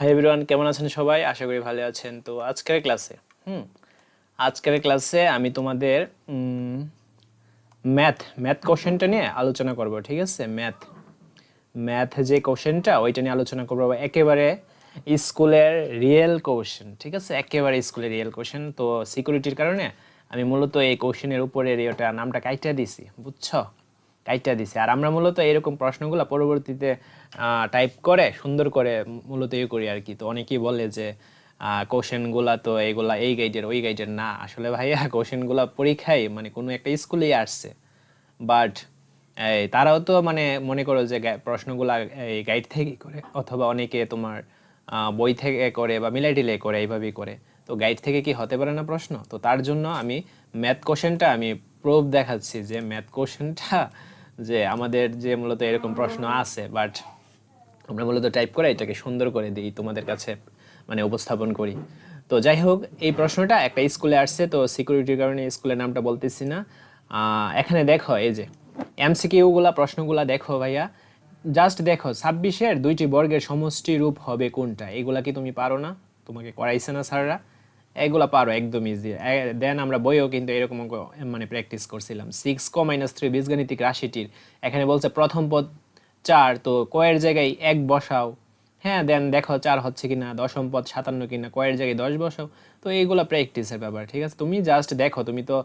Hi everyone কেমন আছেন সবাই? আশা করি ভালো আছেন। তো আজকের ক্লাসে হুম, আজকের ক্লাসে আমি তোমাদের ম্যাথ ম্যাথ কোশ্চেনটা নিয়ে আলোচনা করব, ঠিক আছে? ম্যাথ ম্যাথ যে কোশ্চেনটা ওইটা নিয়ে আলোচনা করব একেবারে স্কুলের রিয়েল কোশ্চেন ঠিক আছে? একেবারে স্কুলের রিয়েল কোশ্চেন তো সিকিউরিটির কারণে আমি মূলত এই কোশ্চেনের উপরে ওটা নামটা কাইটা দিছি, বুঝছ? কাইটা দিছি। আর আমরা মূলত এরকম প্রশ্নগুলো পরবর্তীতে টাইপ করে, সুন্দর করে মূলত ইয়ে করি আর কি তো অনেকেই বলে যে কোশ্চেনগুলা তো এইগুলা এই গাইডের ওই গাইডের না। আসলে ভাইয়া, কোশ্চেনগুলা পরীক্ষায় মানে কোনো একটা স্কুলেই আসছে। বাট এই, তারাও তো মানে মনে করো যে প্রশ্নগুলা এই গাইড থেকে করে। অথবা অনেকে তোমার বই থেকে করে বা মিলাই মিলাইটিলে করে, এইভাবেই করে। তো গাইড থেকে কি হতে পারে না প্রশ্ন? তো তার জন্য আমি ম্যাথ কোশ্চেনটা আমি প্রুফ দেখাচ্ছি যে ম্যাথ কোশ্চেনটা যে আমাদের যে মূলত এরকম প্রশ্ন আছে বাট আমরা মূলত টাইপ করে এটাকে সুন্দর করে দিই তোমাদের কাছে মানে উপস্থাপন করি। তো যাই হোক, এই প্রশ্নটা একটা স্কুলে আসছে, তো সিকিউরিটির কারণে স্কুলের নামটা বলতেছি না। এখানে দেখো, এই যে এমসিকিউগুলা প্রশ্নগুলা দেখো ভাইয়া। জাস্ট দেখো, ছাব্বিশের দুইটি বর্গের সমষ্টি রূপ হবে কোনটা? এগুলা কি তুমি পারো না? তোমাকে করাইছে না স্যাররা। এগুলা পারো, একদম ইজি দেন আমরা বইও কিন্তু এরকম মানে প্র্যাকটিস করছিলাম। সিক্স ক মাইনাস থ্রি বীজগণিতিক রাশিটির। এখানে বলছে প্রথম পদ চার, তো কয়ের জায়গায় এক বসাও। হ্যাঁ দেন দেখো চার হচ্ছে কিনা, দশম পদ সাতান্ন কিনা কয়ের জায়গায় দশ বসাও। তো এইগুলো প্র্যাকটিসের ব্যাপার, ঠিক আছে? তুমি জাস্ট দেখো, তুমি তো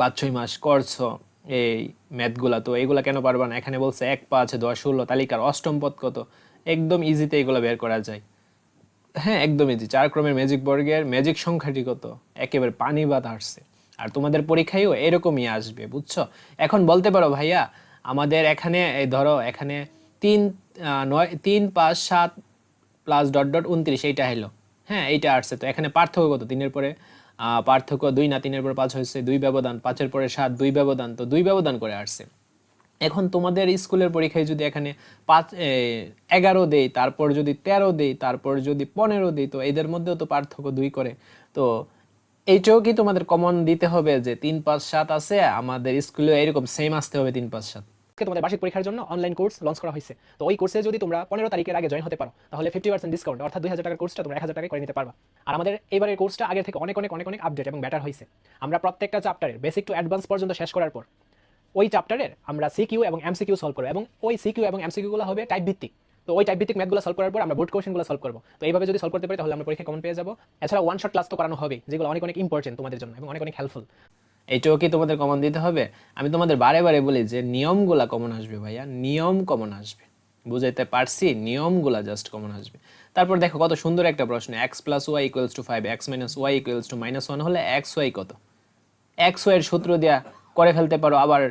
বাচ্চই মাস করছ এই ম্যাথগুলা তো এইগুলা কেন পারবা না? এখানে বলছে এক, পাঁচ, দশ, ষোলো, তালিকার অষ্টম পদ কত? একদম ইজিতে এগুলো বের করা যায়। হ্যাঁ একদম ইজি চার ক্রমের ম্যাজিক বর্গের ম্যাজিক সংখ্যাটি কত? একেবারে পানি বাদ আসছে। আর তোমাদের পরীক্ষায়ও এরকমই আসবে, বুঝছ? এখন বলতে পারো ভাইয়া, আমাদের এখানে, এই ধরো, এখানে তিন নয়, তিন, পাঁচ, সাত প্লাস ডট ডট উনত্রিশ, এইটা হলো হ্যাঁ এইটা আসছে। তো এখানে পার্থক্য কত? তিনের পরে পার্থক্য দুই না তিনের পরে পাঁচ হয়েছে। দুই ব্যবধান, পাঁচের পরে সাত, দুই ব্যবধান। তো দুই ব্যবধান করে আসছে। এখন তোমাদের স্কুলের পরীক্ষায় যদি এখানে পাঁচ এগারো দেই, তারপর যদি তেরো দেই, তারপর যদি পনেরো দেই, তো এদের মধ্যেও তো পার্থক্য দুই করে। তো এইটাও কি তোমাদের কমন দিতে হবে যে তিন, পাঁচ, সাত আছে, আমাদের স্কুলে এরকম সেম আসতে হবে তিন, পাঁচ, সাত? তোমাদের বার্ষিক পরীক্ষার জন্য অনলাইন কোর্স লঞ্চ করা হয়েছে। তো ওই কোর্সে যদি তোমরা পনেরো তারিখের আগে জয়েন হতে পারো, তাহলে ফিফটি পার্সেন্ট ডিসকাউন্ট অর্থাৎ দুই হাজার টাকার কোর্সটা তোমরা এক হাজার টাকায় করে নিতে পারবা। আর আমাদের এবারের কোর্সটা আগে থেকে অনেক অনেক অনেক অনেক আপডেট এবং ব্যাটার হয়েছে। আমরা প্রত্যেকটা চ্যাপ্টারের বেসিক টু অ্যাডভান্স পর্যন্ত শেষ করার পর ওই চ্যাপ্টারের আমরা সিকিউ এবং এমসিকিউ সলভ করব। এবং ওই সিকিউ এবং এমসিকিউগুলো হবে টাইপ ভিত্তিক। তো ওই টাইপ ভিত্তিক ম্যাথগুলো সলভ করার পর আমরা বোর্ড কোশ্চেনগুলো সলভ করব। তো এইভাবে যদি সলভ করতে পারি, তাহলে আমরা পরীক্ষা কমন পেয়ে যাব। এছাড়া ওয়ান শট ক্লাস তো করানো হবে যেগুলো অনেক অনেক ইম্পর্টেন্ট তোমাদের জন্য এবং অনেক অনেক হেল্পফুল এইটাও কি তোমাদের কমন দিতে হবে? আমি তোমাদের বারে বারে বলি যে নিয়মগুলা কমন আসবে ভাইয়া, নিয়ম কমন আসবে। বুঝাইতে পারছি, নিয়মগুলা জাস্ট কমন আসবে। তারপর দেখো কত সুন্দর একটা প্রশ্ন x plus y equals to five x minus y equals to minus one হলে এক্স ওয়াই কত? এক্স ওয়ের সূত্র দিয়া করে ফেলতে পারো। আবার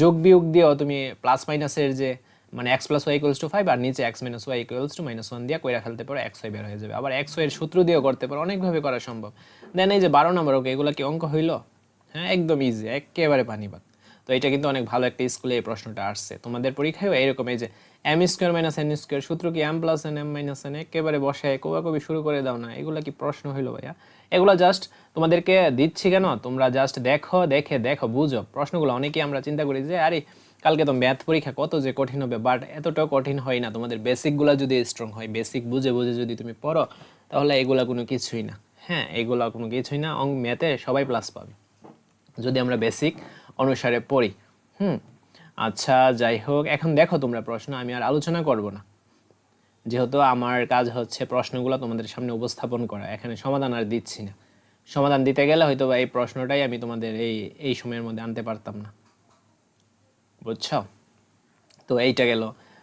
যোগ বিয়োগ দিয়েও তুমি প্লাস মাইনাসের যে মানে x plus y equals to five আর নিচে x minus y equals to minus one দিয়ে কইরা ফেলতে পারো এক্স ওয়াই বের হয়ে যাবে। আবার এক্স ওয়ের সূত্র দিয়েও করতে পারো, অনেকভাবে করা সম্ভব। দেন এই যে বারো নম্বর ওকে এগুলো কি অঙ্ক হইল? হ্যাঁ একদম ইজি একেবারে পানিবাদ তো এটা কিন্তু অনেক ভালো একটা স্কুলে এই প্রশ্নটা আসছে। তোমাদের পরীক্ষায়ও এরকম এই যে m square minus n square সূত্র কি m plus n m minus n একেবারে বসে কোবাকবি শুরু করে দাও না, এগুলো কি প্রশ্ন হইল ভাইয়া? এগুলো জাস্ট তোমাদেরকে দিচ্ছি কেন? তোমরা জাস্ট দেখো, দেখে, দেখো, বুঝো। প্রশ্নগুলো অনেকেই আমরা চিন্তা করি যে, আরে, কালকে তো ম্যাথ পরীক্ষা, কত যে কঠিন হবে? বাট এতটাও কঠিন হয় না। তোমাদের বেসিকগুলো যদি স্ট্রং হয় বেসিক বুঝে বুঝে যদি তুমি পড়ো, তাহলে এগুলা কোনো কিছুই না। হ্যাঁ এগুলা কোনো কিছুই না। অঙ্ক ম্যাথে সবাই প্লাস পাবে। যদি আমরা বেসিক অনুসারে পড়ি। হুম আচ্ছা যাই হোক, এখন দেখো তোমরা প্রশ্ন, আমি আর আলোচনা করব না। যেহেতু আমার কাজ হচ্ছে প্রশ্নগুলো তোমাদের সামনে উপস্থাপন করা, এখানে সমাধান আর দিচ্ছি না। সমাধান দিতে গেলে হয়তো এই প্রশ্নটাই আমি তোমাদের এই এই সময়ের মধ্যে আনতে পারতাম না। বুঝছ? তো এইটা গেল।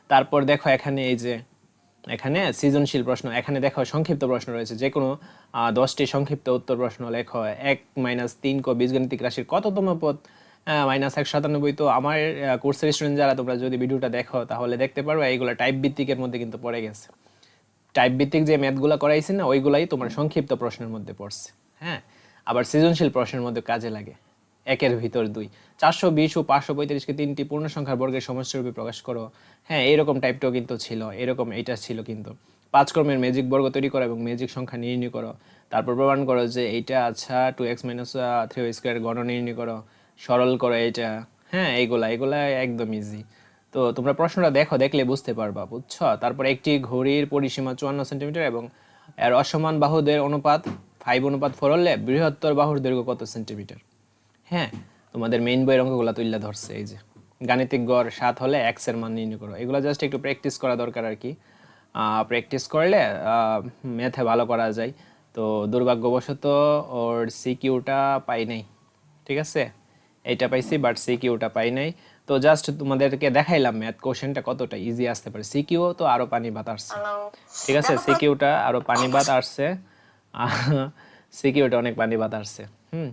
তারপর দেখো এখানে এই যে, এখানে সৃজনশীল প্রশ্ন, এখানে দেখো সংক্ষিপ্ত প্রশ্ন রয়েছে। যে কোনো দশটি সংক্ষিপ্ত উত্তর প্রশ্ন লেখো। এক মাইনাস তিন কো বীজগণিতিক রাশির কততম পদ? মাইনাস একশো সাতানব্বই। তো আমার কোর্সের স্টুডেন্ট যারা, তোমরা যদি ভিডিওটা দেখো, তাহলে দেখতে পারবে এইগুলো টাইপ ভিত্তিকের মধ্যে কিন্তু পড়ে গেছে। টাইপ ভিত্তিক যে ম্যাথগুলো করাইছি না, ওইগুলাই তোমার সংক্ষিপ্ত প্রশ্নের মধ্যে পড়ছে হ্যাঁ? আবার সৃজনশীল প্রশ্নের মধ্যে কাজে লাগে, একের ভিতর দুই। চারশো বিশ ও পাঁচশো পঁয়ত্রিশকে তিনটি পূর্ণ সংখ্যার বর্গের সমষ্টিরূপে প্রকাশ করো হ্যাঁ এরকম টাইপটাও কিন্তু ছিল, এরকম এইটা ছিল কিন্তু। পাঁচ ক্রমের ম্যাজিক বর্গ তৈরি করো এবং ম্যাজিক সংখ্যা নির্ণয় করো। তারপর প্রমাণ করো যে এইটা আচ্ছা two x minus three square গণ নির্ণয় করো। সরল করো এটা। হ্যাঁ এইগুলা এগুলা একদম ইজি তো তোমরা প্রশ্নটা দেখো, দেখলে বুঝতে পারবা, বুঝছ? তারপর একটি ঘড়ির পরিসীমা চুয়ান্ন সেন্টিমিটার এবং এর অসমান বাহুদের অনুপাত ফাইভ অনুপাত ফোর হলে বৃহত্তর বাহুর দৈর্ঘ্য কত সেন্টিমিটার? হ্যাঁ তোমাদের মেইন বইয়ের অঙ্কগুলো তুললে ধরছে, এই যে। গাণিতিক গড় সাত হলে এক্সের মান নির্ণয় করো। এগুলো জাস্ট একটু প্র্যাকটিস করা দরকার আর কি। প্র্যাকটিস করলে ম্যাথে ভালো করা যায়। তো দুর্ভাগ্যবশত ওর সিকিউটা পাই নাই, ঠিক আছে? এইটা পাইছি বাট সিকিউটা পাই নাই। তো জাস্ট তোমাদেরকে দেখাইলাম ম্যাথ কোশ্চেনটা কতটা ইজি আসতে পারে। সিকিউ তো আরও পানি ভাত আসছে। ঠিক আছে? সিকিউটা আরও পানি ভাত আসছে। সিকিউটা অনেক পানি ভাত আসছে। হুম।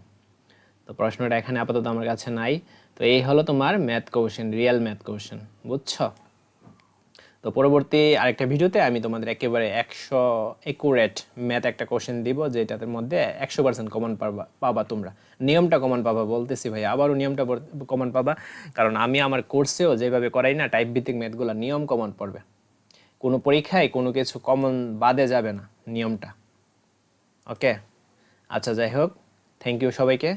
তো প্রশ্নটা এখানে আপাতত আমার কাছে নাই। তো এই হলো তোমার math question real math question বুঝছ? তো পরবর্তী আরেকটা ভিডিওতে আমি তোমাদের একেবারে একশো একুরেট ম্যাথ একটা কোশ্চেন দিব, যেটাদের মধ্যে একশো পার্সেন্ট কমন পাবা পাবা তোমরা। নিয়মটা কমন পাবা বলতেছি ভাই, আবারও নিয়মটা কমন পাবা। কারণ আমি আমার কোর্সেও যেভাবে করাই না টাইপ ভিত্তিক ম্যাথগুলো নিয়ম কমন পড়বে। কোনো পরীক্ষায় কোনো কিছু কমন বাদে যাবে না নিয়মটা। ওকে আচ্ছা যাই হোক। থ্যাংক ইউ সবাইকে।